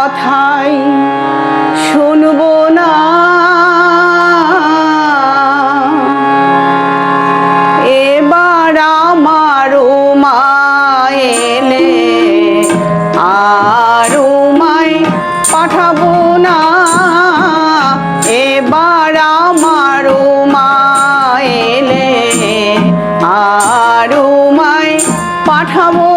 কথাই শুনব না। এবার এলে পাঠাবো না। এবার এলে পাঠাবো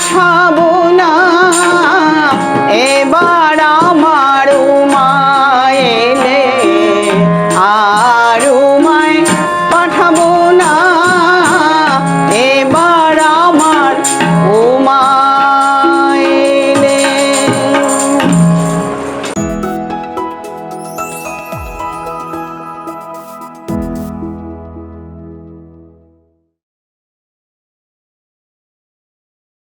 সব